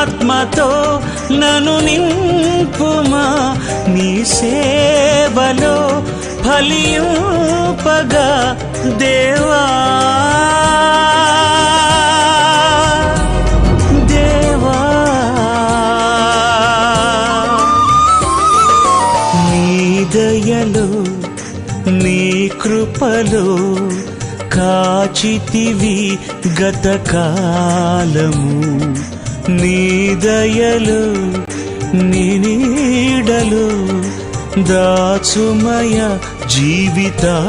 ఆత్మతో నను నింపుమా. నీ సేవలో ఫలియుపగా దేవా. దేవా. నీ దయలో నీ కృపలో కాచితివి గతకాలము. నీ దయలు నీ నీడలు దాచుమయ జీవితాంతము.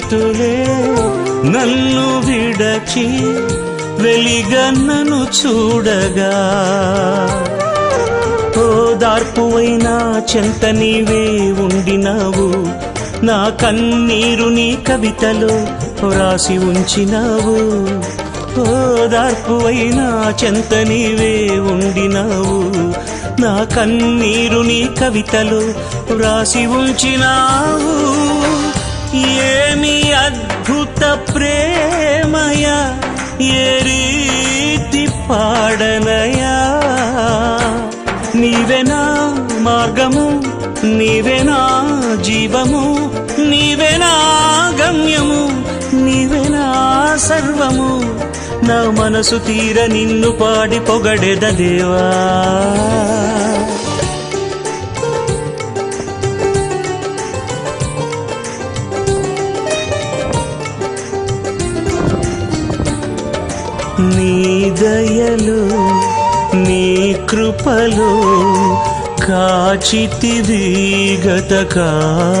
ప్రాణహితులే నన్ను విడచి వెలిగన్నను చూడగా. ఓదార్పువైనా చెంత నీవే ఉండినావు. నా కన్నీరు నీ కవితలో రాసి ఉంచినావు. ఓదార్పువైనా చెంత నీవే ఉండినావు. నా కన్నీరు నీ కవితలో రాసి ఉంచినావు. ఏమి అద్భుత ప్రేమయ ఏ రీతి పాడనయా? నీవెనా మార్గము నీవెనా జీవము నీవెనా గమ్యము నీవెనా సర్వము. నా మనసు తీర నిన్ను పాడి పొగడెద దేవా నీ దయలు నీ కృపలు కాచితివి గతకాలము.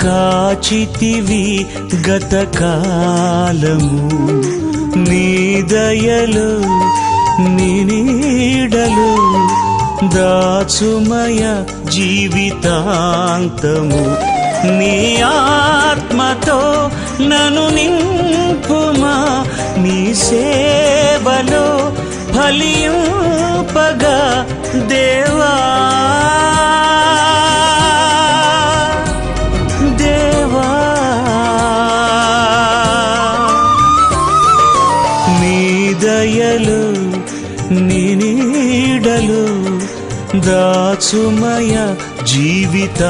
కాచితివి గతకాలము. నీ దయలో నీ నీడలో దాచుమయ జీవితాంతము. నీ ఆత్మతో నను నింపుమా. నీ సేవలో ఫలింపగా దేవా. దాచుమయ జీవితాంతము.